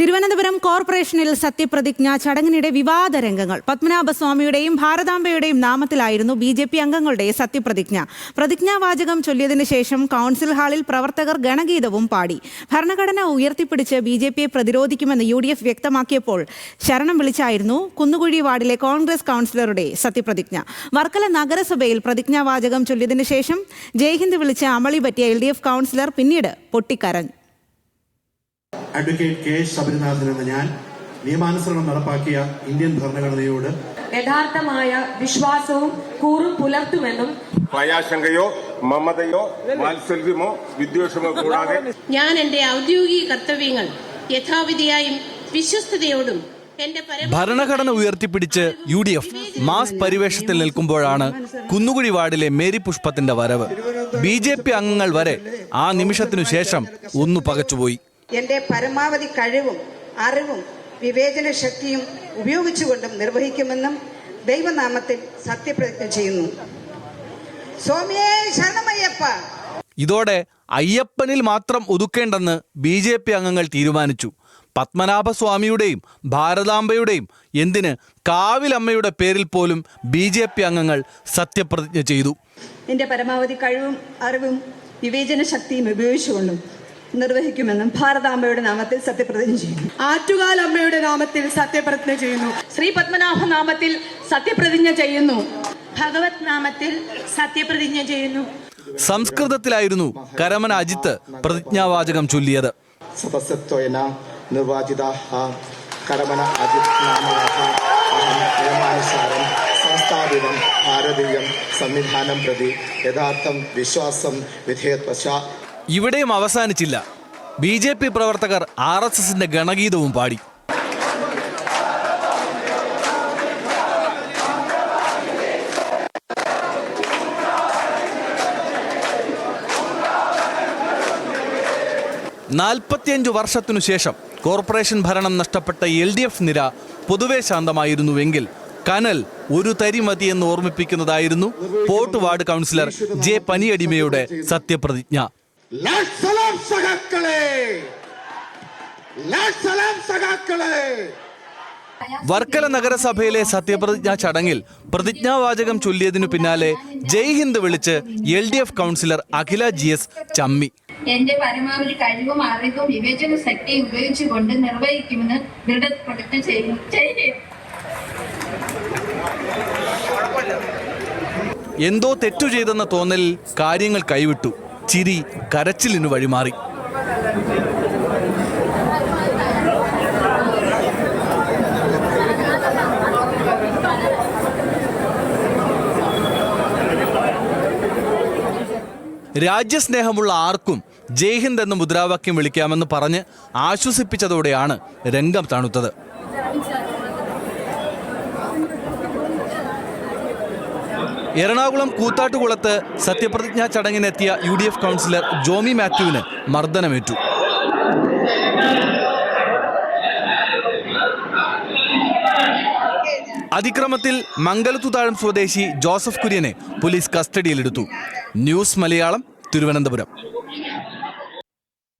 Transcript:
തിരുവനന്തപുരം കോർപ്പറേഷനിൽ സത്യപ്രതിജ്ഞ ചടങ്ങിനിടെ വിവാദ രംഗങ്ങൾ പത്മനാഭസ്വാമിയുടെയും ഭാരതാംബയുടെയും നാമത്തിലായിരുന്നു ബി ജെ പി അംഗങ്ങളുടെ സത്യപ്രതിജ്ഞ. പ്രതിജ്ഞാവാചകം ചൊല്ലിയതിനു ശേഷം കൗൺസിൽ ഹാളിൽ പ്രവർത്തകർ ഗണഗീതവും പാടി. ഭരണഘടന ഉയർത്തിപ്പിടിച്ച് ബി ജെ പിയെ പ്രതിരോധിക്കുമെന്ന് യു ഡി എഫ് വ്യക്തമാക്കിയപ്പോൾ ശരണം വിളിച്ചായിരുന്നു കുന്നുകുഴി വാർഡിലെ കോൺഗ്രസ് കൗൺസിലറുടെ സത്യപ്രതിജ്ഞ. വർക്കല നഗരസഭയിൽ പ്രതിജ്ഞാവാചകം ചൊല്ലിയതിനു ശേഷം ജയ്ഹിന്ദ് വിളിച്ച് അമളി പറ്റിയ എൽ ഡി എഫ് കൗൺസിലർ പിന്നീട് പൊട്ടിക്കരഞ്ഞു. അഡ്വക്കേറ്റ് കെ ശബരിനാഥൻ എന്ന ഞാൻ നിയമാനുസരണം നടപ്പാക്കിയ ഇന്ത്യൻ ഭരണഘടനയോട് യഥാർത്ഥമായ വിശ്വാസവും കൂറും പുലർത്തുമെന്നും ഭയാശങ്കയോ മമതയോ വാത്സല്യമോ വിദ്വേഷമോ കൂടാതെ ഞാൻ എന്റെ ഔദ്യോഗിക കർത്തവ്യങ്ങൾ യഥാവിധിയായും വിശ്വസ്തയോടും ഭരണഘടന ഉയർത്തിപ്പിടിച്ച് യു ഡി എഫ് മാസ് പരിവേഷത്തിൽ നിൽക്കുമ്പോഴാണ് കുന്നുകുഴി വാർഡിലെ മേരി പുഷ്പത്തിന്റെ വരവ്. ബി ജെ പി അംഗങ്ങൾ വരെ ആ നിമിഷത്തിനു ശേഷം ഒന്നു പകച്ചുപോയി. എന്റെ പരമാവധി കഴിവും അറിവും വിവേചന ശക്തിയും ഉപയോഗിച്ചുകൊണ്ടും നിർവഹിക്കുമെന്നും ദൈവനാമത്തിൽ സത്യപ്രതിജ്ഞ ചെയ്യുന്നു. സ്വാമിയേ ശരണമയ്യപ്പ. ഇതോടെ അയ്യപ്പനിൽ മാത്രം ഒതുക്കേണ്ടെന്ന് ബി ജെ പി അംഗങ്ങൾ തീരുമാനിച്ചു. പത്മനാഭസ്വാമിയുടെയും ഭാരതാംബയുടെയും എന്തിന് കാവിലമ്മയുടെ പേരിൽ പോലും ബി ജെ പി അംഗങ്ങൾ സത്യപ്രതിജ്ഞ ചെയ്തു. എന്റെ പരമാവധി കഴിവും അറിവും വിവേചന ശക്തിയും ഉപയോഗിച്ചുകൊണ്ടും നിർവഹിക്കുമെന്നും ഭാരതാംബയുടെ നാമത്തിൽ സത്യപ്രതിജ്ഞ ചെയ്യുന്നു. ആറ്റുകാൽ അമ്മയുടെ നാമത്തിൽ സത്യപ്രതിജ്ഞ ചെയ്യുന്നു. ശ്രീ പത്മനാഭ നാമത്തിൽ സത്യപ്രതിജ്ഞ ചെയ്യുന്നു. ഭഗവത് നാമത്തിൽ സത്യപ്രതിജ്ഞ ചെയ്യുന്നു. സംസ്കൃതത്തിലായിരുന്നു കരമന അജിത്ത് പ്രതിജ്ഞാവാചകം ചൊല്ലിയത്. നിർവാചിത കരമന അജിത് നാമനः അഹം നിയമാനുസാരം സംസ്ഥാപിതം ഭാരതീയം സംവിധാനം പ്രതി യഥാർത്ഥം വിശ്വാസം വിധേയത്വശ ഇവിടെയും അവസാനിച്ചില്ല. ബി ജെ പി പ്രവർത്തകർ ആർ എസ് എസിന്റെ ഗണഗീതവും പാടി. നാൽപ്പത്തിയഞ്ച് വർഷത്തിനു ശേഷം കോർപ്പറേഷൻ ഭരണം നഷ്ടപ്പെട്ട എൽ ഡി എഫ് നിര പൊതുവെ ശാന്തമായിരുന്നുവെങ്കിൽ കനൽ ഒരു തരി എന്ന് ഓർമ്മിപ്പിക്കുന്നതായിരുന്നു പോർട്ട് വാർഡ് കൗൺസിലർ ജെ പനിയടിമയുടെ സത്യപ്രതിജ്ഞ. ലാസലാം സഖാക്കളെ! ലാസലാം സഖാക്കളെ! വർക്കല നഗരസഭയിലെ സത്യപ്രതിജ്ഞാ ചടങ്ങിൽ പ്രതിജ്ഞാവാചകം ചൊല്ലിയതിനു പിന്നാലെ ജയ് ഹിന്ദ് വിളിച്ച് L D F councillor Akhila G S ചമ്മി. എന്റെ പരമാവധി കഴിവും അറിവും വിവേചന ശക്തി ഉപയോഗിച്ചുകൊണ്ട് നിർവഹിക്കുമെന്ന് ദൃഢപ്രതിജ്ഞ ചെയ്യുന്നു. എന്തോ തെറ്റു ചെയ്തെന്ന തോന്നലിൽ കാര്യങ്ങൾ കൈവിട്ടു. ചിരി കരച്ചിലിനു വഴിമാറി. രാജ്യസ്നേഹമുള്ള ആർക്കും ജയ്ഹിന്ദ് എന്ന മുദ്രാവാക്യം വിളിക്കാമെന്ന് പറഞ്ഞ് ആശ്വസിപ്പിച്ചതോടെയാണ് രംഗം തണുത്തത്. എറണാകുളം കൂത്താട്ടുകുളത്ത് സത്യപ്രതിജ്ഞാ ചടങ്ങിനെത്തിയ U D F councillor Jomi മാത്യുവിന് മർദ്ദനമേറ്റു. അതിക്രമത്തിൽ മംഗലത്തുതാഴം സ്വദേശി ജോസഫ് കുര്യനെ പോലീസ് കസ്റ്റഡിയിലെടുത്തു. ന്യൂസ് മലയാളം തിരുവനന്തപുരം.